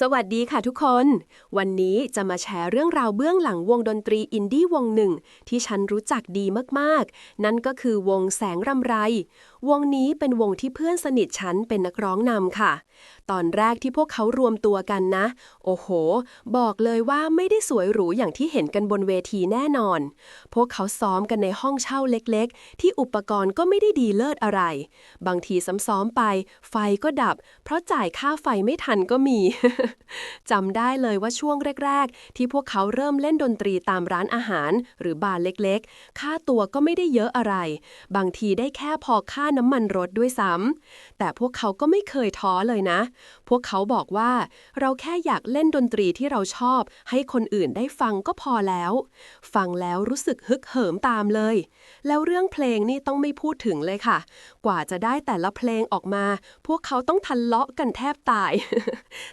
สวัสดีค่ะทุกคน วันนี้จะมาแชร์เรื่องราวเบื้องหลังวงดนตรีอินดี้วงหนึ่ง ที่ฉันรู้จักดีมากๆ นั่นก็คือวงแสงรำไร วงนี้เป็นวงที่เพื่อนสนิทฉันเป็นนักร้องนำค่ะ ตอนแรกที่พวกเขารวมตัวกันนะ โอ้โห บอกเลยว่าไม่ได้สวยหรูอย่างที่เห็นกันบนเวทีแน่นอน พวกเขาซ้อมกันในห้องเช่าเล็กๆ ที่อุปกรณ์ก็ไม่ได้ดีเลิศอะไร บางทีซ้อมๆไป ไฟก็ดับ เพราะจ่ายค่าไฟไม่ทันก็มีจำได้เลยว่าช่วงแรก ๆ ที่พวกเขาเริ่มเล่นดนตรีตามร้านอาหาร หรือบาร์เล็กๆ ค่าตัวก็ไม่ได้เยอะอะไร บางทีได้แค่พอค่าน้ำมันรถด้วยซ้ำแต่พวกเขาก็ไม่เคยท้อเลยนะ พวกเขาบอกว่า เราแค่อยากเล่นดนตรีที่เราชอบ ให้คนอื่นได้ฟังก็พอแล้ว ฟังแล้วรู้สึกฮึกเหิมตามเลย แล้วเรื่องเพลงนี่ต้องไม่พูดถึงเลยค่ะ กว่าจะได้แต่ละเพลงออกมา พวกเขาต้องทะเลาะกันแทบตาย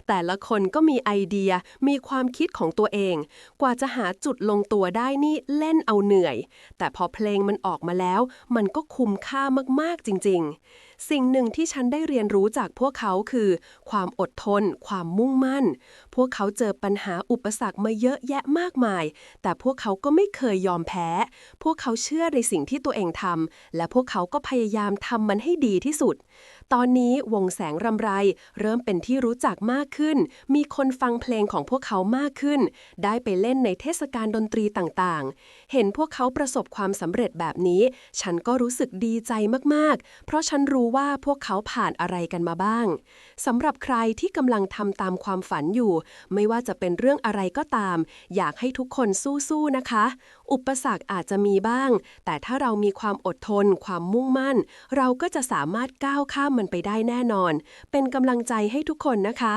แต่ละคนก็มีไอเดีย มีความคิดของตัวเอง กว่าจะหาจุดลงตัวได้นี่เล่นเอาเหนื่อย แต่พอเพลงมันออกมาแล้ว มันก็คุ้มค่ามากๆจริง ๆ สิ่งหนึ่งที่ฉันได้เรียนรู้จากพวกเขาคือ ความอดทน ความมุ่งมั่น พวกเขาเจอปัญหาอุปสรรคมาเยอะแยะมากมาย แต่พวกเขาก็ไม่เคยยอมแพ้ พวกเขาเชื่อในสิ่งที่ตัวเองทำและพวกเขาก็พยายามทำมันให้ดีที่สุด ตอนนี้วงแสงรำไร เริ่มเป็นที่รู้จักมากขึ้นมีคนฟังเพลงของพวกเขามากขึ้น ได้ไปเล่นในเทศกาลดนตรีต่างๆ เห็นพวกเขาประสบความสำเร็จแบบนี้ ฉันก็รู้สึกดีใจมากๆ เพราะฉันรู้ว่าพวกเขาผ่านอะไรกันมาบ้างสำหรับใครที่กำลังทำตามความฝันอยู่ ไม่ว่าจะเป็นเรื่องอะไรก็ตาม อยากให้ทุกคนสู้ๆนะคะ อุปสรรคอาจจะมีบ้าง แต่ถ้าเรามีความอดทน ความมุ่งมั่น เราก็จะสามารถก้าวข้ามมันไปได้แน่นอน เป็นกำลังใจให้ทุกคนนะคะ